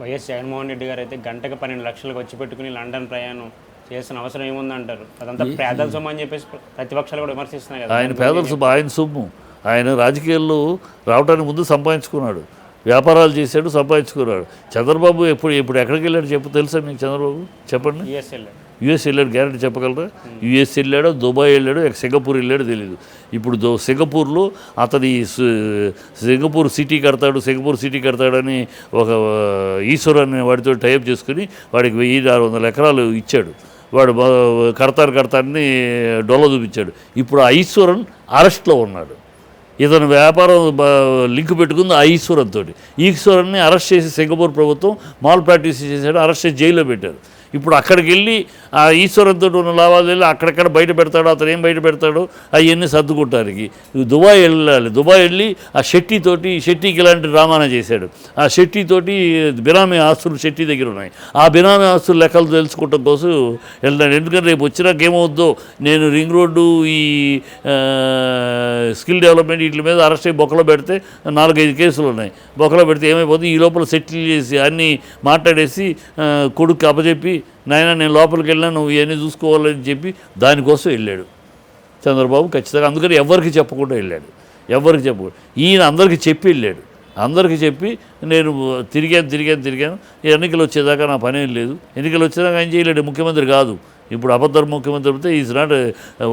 YS Jaganmohan Reddy గారు అయితే గంటకు పన్నెండు లక్షలకు వచ్చి పెట్టుకుని లండన్ ప్రయాణం చేసిన అవసరం ఏముందంటారు? అదంతా పేదల సొమ్ము అని చెప్పేసి ప్రతిపక్షాలు కూడా విమర్శిస్తున్నాయి కదా. ఆయన పేదల సొమ్ము ఆయన సొమ్ము. ఆయన రాజకీయాల్లో రావడానికి ముందు సంపాదించుకున్నాడు. వ్యాపారాలు చేశాడు సంపాదించుకున్నాడు. చంద్రబాబు ఎప్పుడు ఇప్పుడు ఎక్కడికి వెళ్ళాడు చెప్పు తెలుసా మీకు చంద్రబాబు? చెప్పండి. యుఎస్ వెళ్ళాడు గ్యారెంటీ చెప్పగలరా? యుఎస్ వెళ్ళాడో దుబాయ్ వెళ్ళాడో సింగపూర్ వెళ్ళాడో తెలియదు ఇప్పుడు సింగపూర్లో అతని సింగపూర్ సిటీ కడతాడు సింగపూర్ సిటీ కడతాడని ఒక ఈశ్వర్ అనే వాడితో టైప్ చేసుకుని వాడికి వెయ్యి ఆరు వందల ఎకరాలు ఇచ్చాడు. వాడు బా- కడతారు కడతారని డొల్ల చూపించాడు. ఇప్పుడు ఆ ఈశ్వరన్ అరెస్ట్లో ఉన్నాడు. ఇతను వ్యాపారం లింక్ పెట్టుకుంది ఆ ఈశ్వరన్ తోటి. ఈశ్వరన్ని అరెస్ట్ చేసి సింగపూర్ ప్రభుత్వం మాల్ ప్రాక్టీస్ చేశాడు అరెస్ట్ చేసి జైల్లో పెట్టారు. ఇప్పుడు అక్కడికి వెళ్ళి ఆ ఈశ్వరంతో ఉన్న లావాదేవీలు అక్కడక్కడ బయట పెడతాడో అతను ఏం బయట పెడతాడో అవన్నీ సర్దుకుంటానికి. దుబాయ్ వెళ్ళాలి. దుబాయ్ వెళ్ళి ఆ షెట్టితోటి షెట్టికి ఇలాంటి రామాయణ చేశాడు. ఆ షెట్టితోటి బినామీ ఆస్తులు షెట్టి దగ్గర ఉన్నాయి. ఆ బినామీ ఆస్తులు లెక్కలు తెలుసుకోవటం కోసం వెళ్తాడు ఎందుకంటే రేపు వచ్చినాక ఏమవుద్దో నేను రింగ్ రోడ్డు ఈ స్కిల్ డెవలప్మెంట్ వీటి మీద అరెస్ట్ అయ్యి బొక్కలో పెడితే నాలుగైదు కేసులు ఉన్నాయి. బొక్కలో పెడితే ఏమైపోతుంది? ఈ లోపల సెటిల్ చేసి అన్నీ మాట్లాడేసి కొడుకు అప్పచెప్పి నాయన నేను లోపలికి వెళ్ళినా నువ్వు ఇవన్నీ చూసుకోవాలని చెప్పి దానికోసం వెళ్ళాడు. చంద్రబాబు ఖచ్చితంగా అందుకని ఎవరికి చెప్పకుండా వెళ్ళాడు. ఎవరికి చెప్పకుండా ఈయన అందరికీ చెప్పి వెళ్ళాడు. అందరికీ చెప్పి నేను తిరిగాను తిరిగాను తిరిగాను. ఎన్నికలు వచ్చేదాకా నా పనేం లేదు. ఎన్నికలు వచ్చేదాకా ఏం చేయలేడు ముఖ్యమంత్రి కాదు. ఇప్పుడు అబద్ధ ముఖ్యమంత్రి తప్పితే is not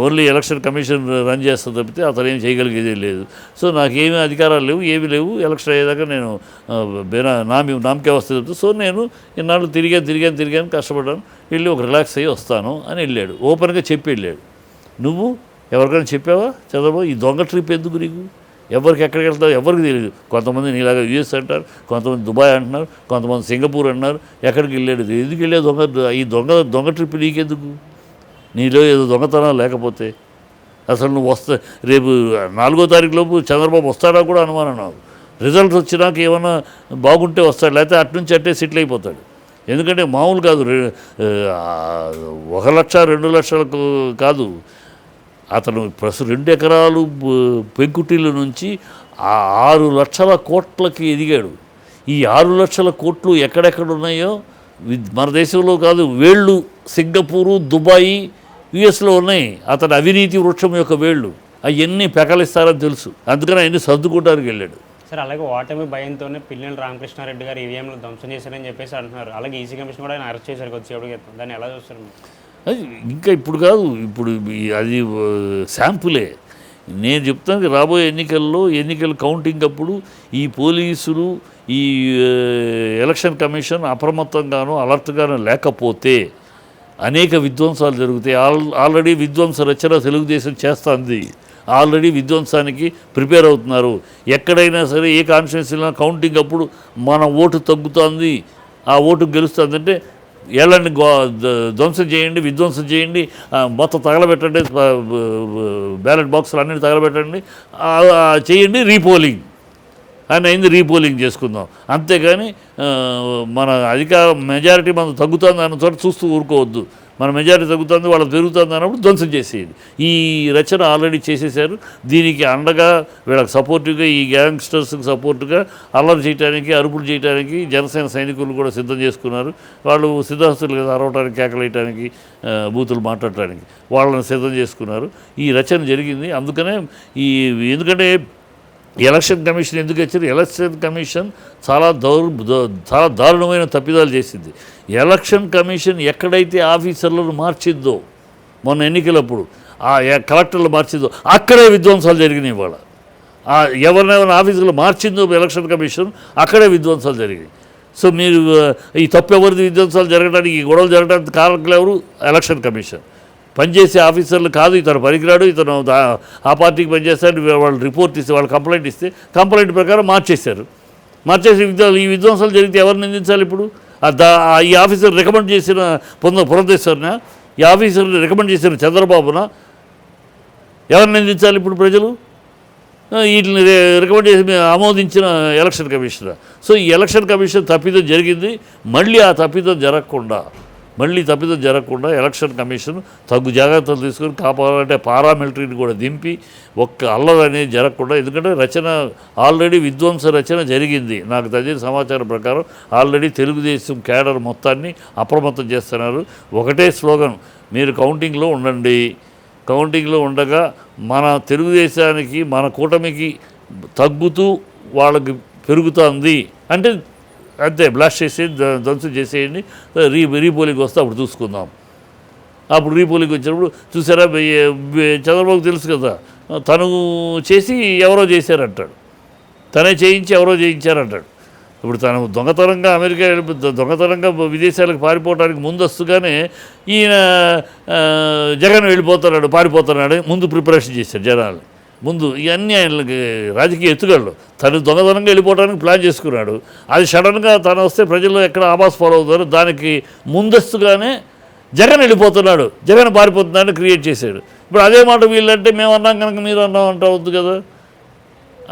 only election commission run చేస్తుంది తప్పితే అతను ఏం చేయగలిగేది లేదు. సో నాకేమీ అధికారాలు లేవు ఏమీ లేవు. ఎలక్షన్ అయ్యేదాకా నేను uh, బేనా నామి నామకే వస్తుంది తప్పితే సో నేను ఇన్నాళ్ళు తిరిగాను తిరిగాను తిరిగాను కష్టపడ్డాను. వెళ్ళి ఒక రిలాక్స్ అయ్యి వస్తాను అని వెళ్ళాడు. ఓపెన్గా చెప్పి వెళ్ళాడు. నువ్వు ఎవరికైనా చెప్పావా? చంద్రబాబు ఈ దొంగ ట్రిప్ ఎందుకు నీకు? ఎవరికి ఎక్కడికి వెళ్తావు ఎవరికి తెలియదు. కొంతమంది నీలాగా యూఎస్ అంటారు కొంతమంది దుబాయ్ అంటున్నారు కొంతమంది సింగపూర్ అంటున్నారు ఎక్కడికి వెళ్ళాడు? ఎందుకు వెళ్ళే దొంగ? ఈ దొంగ దొంగ ట్రిప్ నీకెందుకు? నీలో ఏదో దొంగతనం లేకపోతే. అసలు నువ్వు వస్తా రేపు నాలుగో తారీఖు లోపు చంద్రబాబు వస్తాడా కూడా అనుమానం నాకు. రిజల్ట్స్ వచ్చినాక ఏమన్నా బాగుంటే వస్తాడు లేకపోతే అటు నుంచి అట్టే సెటిల్ అయిపోతాడు. ఎందుకంటే మామూలు కాదు ఒక లక్ష రెండు లక్షలకు కాదు. అతను ప్రస్తుతం రెండు ఎకరాలు బ- పెంకుటిల్లు నుంచి ఆ ఆరు లక్షల కోట్లకి ఎదిగాడు. ఈ ఆరు లక్షల కోట్లు ఎక్కడెక్కడ ఉన్నాయో మన దేశంలో కాదు వేళ్ళు సింగపూరు దుబాయి యుఎస్లో ఉన్నాయి. అతని అవినీతి వృక్షం యొక్క వేళ్ళు. అవన్నీ పెకలిస్తారని తెలుసు. అందుకని ఆయన్ని సర్దుకోవడానికి వెళ్ళాడు. సార్ అలాగే ఓటమి భయంతోనే పిల్లలు రామకృష్ణారెడ్డి గారు ఈవీఎంలు ధ్వంసం చేశారని చెప్పేసి అంటున్నారు. అలాగే ఈసీ కమిషన్ కూడా ఆయన అరెస్ట్ చేశారు కొద్దిసేపటి దాన్ని ఎలా చూస్తారు అది ఇంకా ఇప్పుడు కాదు ఇప్పుడు అది శాంపులే. నేను చెప్తాను రాబోయే ఎన్నికల్లో ఎన్నికల కౌంటింగ్ అప్పుడు ఈ పోలీసులు ఈ ఎలక్షన్ కమిషన్ అప్రమత్తంగానో అలర్ట్గానో లేకపోతే అనేక విధ్వంసాలు జరుగుతాయి. ఆల్ ఆల్రెడీ విధ్వంస రచన తెలుగుదేశం చేస్తుంది. ఆల్రెడీ విధ్వంసానికి ప్రిపేర్ అవుతున్నారు. ఎక్కడైనా సరే ఏ కాన్స్టిట్యూన్సీలో కౌంటింగ్ అప్పుడు మన ఓటు తగ్గుతుంది ఆ ఓటు గెలుస్తుందంటే ఏళ్ళని గో ధ్వంసం చేయండి విధ్వంసం చేయండి మొత్తం తగలబెట్టండి బ్యాలెట్ బాక్సులు అన్నిటి తగలబెట్టండి చేయండి రీపోలింగ్. అని అయింది రీపోలింగ్ చేసుకుందాం. అంతేగాని మన అధికార మెజారిటీ మనం తగ్గుతుంది అన్న చోట చూస్తూ ఊరుకోవద్దు. మన మెజారిటీ తగ్గుతుంది వాళ్ళు పెరుగుతుంది అన్నప్పుడు ధ్వంసం చేసేది. ఈ రచన ఆల్రెడీ చేసేసారు దీనికి అండగా వీళ్ళకి సపోర్టుగా ఈ గ్యాంగ్స్టర్స్కి సపోర్టుగా అల్లరి చేయడానికి అరుపులు చేయడానికి జనసేన సైనికులు కూడా సిద్ధం చేసుకున్నారు. వాళ్ళు సిద్ధహస్తులు కదా అరవటానికి కేకలేయటానికి బూతులు మాట్లాడటానికి వాళ్ళని సిద్ధం చేసుకున్నారు. ఈ రచన జరిగింది. అందుకనే ఈ ఎందుకంటే ఎలక్షన్ కమిషన్ ఎందుకు వచ్చారు ఎలక్షన్ కమిషన్ చాలా దౌర్ చాలా దారుణమైన తప్పిదాలు చేసింది. ఎలక్షన్ కమిషన్ ఎక్కడైతే ఆఫీసర్లను మార్చిద్దో మొన్న ఎన్నికలప్పుడు ఆ కలెక్టర్లు మార్చిందో అక్కడే విధ్వంసాలు జరిగినాయి ఇవాళ. ఆ ఎవరినెవరిని ఆఫీసులు మార్చిందో ఎలక్షన్ కమిషన్ అక్కడే విధ్వంసాలు జరిగాయి సో మీరు ఈ తప్పు ఎవరిది విధ్వంసాలు జరగడానికి ఈ గొడవలు జరగడానికి కారకులు ఎవరు? Election commission. పనిచేసే ఆఫీసర్లు కాదు ఇతను పనికిరాడు ఇతను ఆ పార్టీకి పనిచేస్తాడు వాళ్ళు రిపోర్ట్ ఇస్తే వాళ్ళు కంప్లైంట్ ఇస్తే కంప్లైంట్ ప్రకారం మార్చేశారు. మార్చేసి విధ్వ- ఈ విధ్వంసాలు జరిగితే ఎవరు నిందించాలి ఇప్పుడు? ఈ ఆఫీసర్ రికమెండ్ చేసిన పొంద పురంధేశ్వరిన ఈ ఆఫీసర్ని రికమెండ్ చేసిన చంద్రబాబున? ఎవరు నిందించాలి ఇప్పుడు ప్రజలు? వీటిని రికమెండ్ చేసి ఆమోదించిన ఎలక్షన్ కమిషనర్? సో ఈ ఎలక్షన్ కమిషన్ తప్పిదం జరిగింది మళ్ళీ ఆ తప్పిదం జరగకుండా. మళ్ళీ తప్పిదం జరగకుండా ఎలక్షన్ కమిషన్ తగు జాగ్రత్తలు తీసుకొని కాపాడాలంటే పారామిలిటరీని కూడా దింపి ఒక్క అల్లరి అనేది జరగకుండా ఎందుకంటే రచన ఆల్రెడీ విధ్వంస రచన జరిగింది. నాకు తగిన సమాచారం ప్రకారం ఆల్రెడీ తెలుగుదేశం క్యాడర్ మొత్తాన్ని అప్రమత్తం చేస్తున్నారు. ఒకటే స్లోగన్ మీరు కౌంటింగ్లో ఉండండి. కౌంటింగ్లో ఉండగా మన తెలుగుదేశానికి మన కూటమికి తగ్గుతూ వాళ్ళకి పెరుగుతుంది. అంటే అంతే బ్లాస్ట్ చేసి ధ్వంసం చేసేయండి. రీ రీపోలింగ్ వస్తే అప్పుడు చూసుకుందాం. అప్పుడు రీపోలింగ్ వచ్చినప్పుడు చూసారా చంద్రబాబు తెలుసు కదా తను చేసి ఎవరో చేశారంటాడు. తనే చేయించి ఎవరో చేయించారంటాడు. ఇప్పుడు తను దొంగతనంగా అమెరికా వెళ్ళి- దొంగతనంగా విదేశాలకు పారిపోవడానికి ముందస్తుగానే ఈయన జగన్ వెళ్ళిపోతున్నాడు పారిపోతున్నాడు ముందు ప్రిపరేషన్ చేశారు జనాలు. ముందు ఇవన్నీ ఆయనకి రాజకీయ ఎత్తుగడలు. తను దొంగతనంగా వెళ్ళిపోవడానికి ప్లాన్ చేసుకున్నాడు. అది సడన్గా తను వస్తే ప్రజల్లో ఎక్కడ ఆవాస్ ఫాలో అవుతారు? దానికి ముందస్తుగానే జగన్ వెళ్ళిపోతున్నాడు. జగన్ పారిపోతున్నాడని క్రియేట్ చేశాడు. ఇప్పుడు అదే మాట వీళ్ళంటే మేము అన్నాం కనుక మీరు అన్నాం అంటా వద్దు కదా.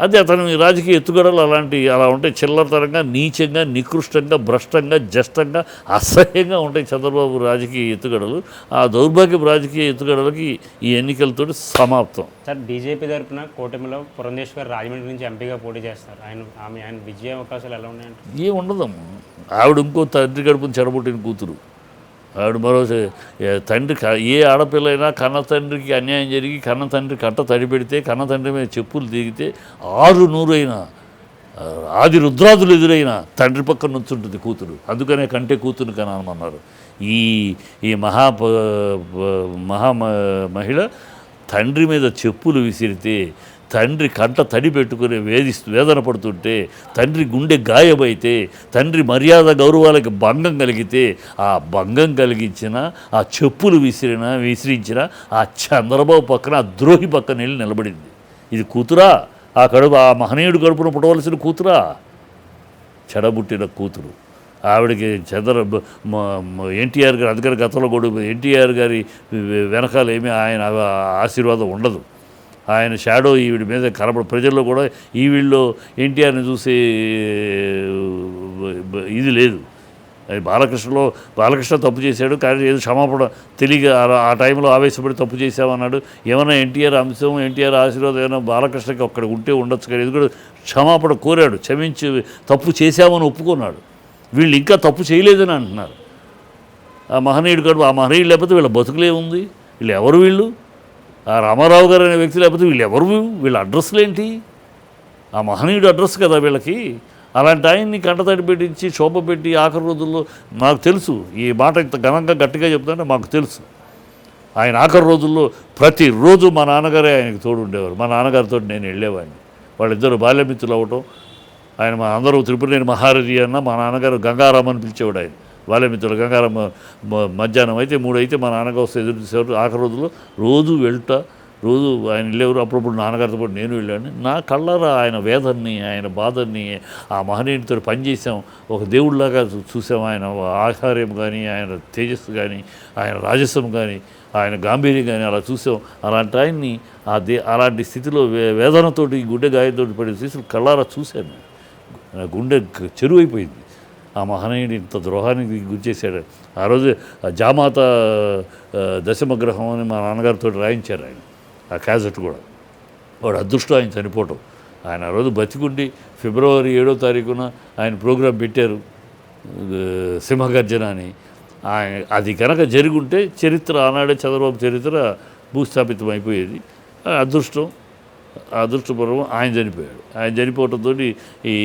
అదే అతని రాజకీయ ఎత్తుగడలు అలాంటి అలా ఉంటాయి చిల్లరతరంగా నీచంగా నికృష్టంగా భ్రష్టంగా జష్టంగా అసహ్యంగా ఉంటాయి చంద్రబాబు రాజకీయ ఎత్తుగడలు. ఆ దౌర్భాగ్యపు రాజకీయ ఎత్తుగడలకి ఈ ఎన్నికలతో సమాప్తం. సార్ బీజేపీ తరపున కూటమిలో పురంధేశ్వర్ రాజమండ్రి నుంచి ఎంపీగా పోటీ చేస్తారు. ఆయన ఆమె ఆయన విజయ అవకాశాలు ఎలా ఉన్నాయంటే? ఏం ఉండదమ్మా ఆవిడ ఇంకో తండ్రి గడుపుని చెడబుట్టిన కూతురు. ఆవిడ మరో తండ్రి ఏ ఆడపిల్లైనా కన్న తండ్రికి అన్యాయం జరిగి కన్న తండ్రి కట్ట తడిపెడితే కన్న తండ్రి మీద చెప్పులు దిగితే ఆరు నూరైనా ఆది రుద్రాదులు ఎదురైన తండ్రి పక్కన నుంచుంటుంది కూతురు. అందుకనే కంటే కూతురు కనమన్నారు ఈ ఈ మహా ప- మహా మ- మహిళ తండ్రి మీద చెప్పులు విసిరితే తండ్రి కంట తడి పెట్టుకుని వేధిస్తూ వేదన పడుతుంటే తండ్రి గుండె గాయమైతే తండ్రి మర్యాద గౌరవాలకి భంగం కలిగితే ఆ భంగం కలిగించిన ఆ చెప్పులు విసిరిన విసిరించిన ఆ చంద్రబాబు పక్కన ఆ ద్రోహి పక్కన వెళ్ళి నిలబడింది. ఇది కూతురా? ఆ కడుపు ఆ మహనీయుడు కడుపున పుట్టవలసిన కూతురా? చెడబుట్టిన కూతురు. ఆవిడకి చంద్ర ఎన్టీఆర్ గారు అందుకని గతంలో కూడా ఎన్టీఆర్ గారి వెనకాల ఏమీ ఆయన ఆశీర్వాదం ఉండదు. ఆయన షాడో ఈవిడ మీద కనపడ ప్రజల్లో కూడా ఈవిళ్ళలో ఎన్టీఆర్ని చూసే ఇది లేదు. అది బాలకృష్ణలో బాలకృష్ణ తప్పు చేశాడు కానీ ఏదో క్షమాపణ తెలియక ఆ- టైంలో ఆవేశపడి తప్పు చేశామన్నాడు. ఏమైనా ఎన్టీఆర్ అంశం ఎన్టీఆర్ ఆశీర్వాదం ఏమైనా బాలకృష్ణకి ఒక్కడ ఉంటే ఉండొచ్చు కానీ ఇది కూడా క్షమాపణ కోరాడు క్షమించి తప్పు చేశామని ఒప్పుకున్నాడు. వీళ్ళు ఇంకా తప్పు చేయలేదని అంటున్నారు. ఆ మహనీయుడు కడుపు ఆ మహనీయుడు లేకపోతే వీళ్ళ బతుకులే ఉంది. వీళ్ళు ఎవరు వీళ్ళు? ఆ రామారావు గారు అనే వ్యక్తి లేకపోతే వీళ్ళు ఎవరు? వీళ్ళ అడ్రస్లు ఏంటి? ఆ మహనీయుడు అడ్రస్ కదా వీళ్ళకి? అలాంటి ఆయన్ని కంటతడి పెట్టించి శోభ పెట్టి ఆఖరి రోజుల్లో మాకు తెలుసు. ఈ మాట ఇంత ఘనంగా గట్టిగా చెప్తుంటే మాకు తెలుసు. ఆయన ఆఖరి రోజుల్లో ప్రతిరోజు మా నాన్నగారే ఆయనకు తోడు ఉండేవారు మా నాన్నగారితో నేను వెళ్ళేవాడిని. వాళ్ళిద్దరు బాల్యమిత్రులు అవ్వటం ఆయన మా అందరూ త్రిపురేని మహారథి అన్న మా నాన్నగారు గంగారామని పిలిచేవాడు ఆయన. వాళ్ళ మిత్రులు. గంగారం మధ్యాహ్నం అయితే మూడు అయితే మా నాన్నగారు వస్తే ఎదురు చూసేవారు. ఆఖరి రోజుల్లో రోజు వెళ్తా రోజు ఆయన వెళ్ళేవారు. అప్పుడప్పుడు నాన్నగారితో పాటు నేను వెళ్ళాను. నా కళ్ళారా ఆయన వేదన్ని ఆయన బాధని ఆ మహనీయుడితో పనిచేసాం ఒక దేవుడిలాగా చూసాం ఆయన. ఆహార్యం కానీ ఆయన తేజస్సు కానీ ఆయన రాజస్వం కానీ ఆయన గాంభీర్యం కానీ అలా చూసాం అలాంటి ఆయన్ని ఆ దే అలాంటి స్థితిలో వే వేదనతోటి గుండె గాయంతో పడి స్థితిలో కళ్ళారా చూశాను. నా గుండె చెరువైపోయింది. ఆ మహనీయుడు ఇంత ద్రోహానికి గురిచేశాడు. ఆ రోజు జామాత దశమగ్రహం అని మా నాన్నగారితో రాయించారు ఆయన. ఆ క్యాజెట్ కూడా. వాడు అదృష్టం ఆయన చనిపోవటం. ఆయన ఆ రోజు బతికుండి ఫిబ్రవరి ఏడో తారీఖున ఆయన ప్రోగ్రాం పెట్టారు. సింహగర్జన అని. ఆయన అది కనుక జరుగుంటే చరిత్ర ఆనాడే చంద్రబాబు చరిత్ర భూస్థాపితం అయిపోయేది అదృష్టం. అదృష్టపూర్వం ఆయన చనిపోయాడు. ఆయన చనిపోవడంతో ఈ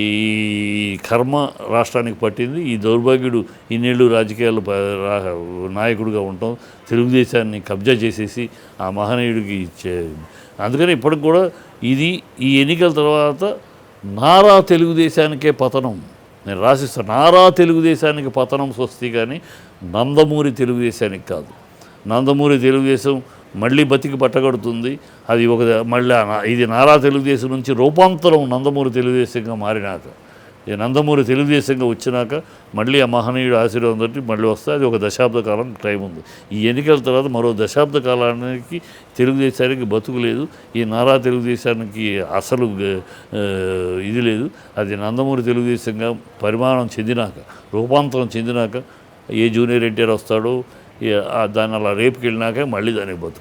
కర్మ రాష్ట్రానికి పట్టింది. ఈ దౌర్భాగ్యుడు ఇన్నేళ్ళు రాజకీయాల్లో నాయకుడిగా ఉండటం తెలుగుదేశాన్ని కబ్జా చేసేసి ఆ మహనీయుడికి ఇచ్చే అందుకని ఇప్పటికి కూడా ఇది ఈ ఎన్నికల తర్వాత నారా తెలుగుదేశానికే పతనం. నేను రాసిస్తాను నారా తెలుగుదేశానికి పతనం స్వస్తి కానీ నందమూరి తెలుగుదేశానికి కాదు. నందమూరి తెలుగుదేశం మళ్ళీ బతికి పట్టగడుతుంది. అది ఒక మళ్ళీ ఇది నారా తెలుగుదేశం నుంచి రూపాంతరం నందమూరి తెలుగుదేశంగా మారినాక. ఈ నందమూరి తెలుగుదేశంగా వచ్చినాక మళ్ళీ ఆ మహనీయుడు ఆశీర్వాదం తోటి మళ్ళీ వస్తే అది ఒక దశాబ్ద కాలం టైం ఉంది. ఈ ఎన్నికల తర్వాత మరో దశాబ్ద కాలానికి తెలుగుదేశానికి బతుకు లేదు. ఈ నారా తెలుగుదేశానికి అసలు ఇది లేదు. అది నందమూరి తెలుగుదేశంగా పరిమాణం చెందినాక రూపాంతరం చెందినాక ఏ జూనియర్ ఎన్టీఆర్ వస్తాడో దాన్ని అలా రేపుకి వెళ్ళినాకే మళ్ళీ దానికి బతుకు.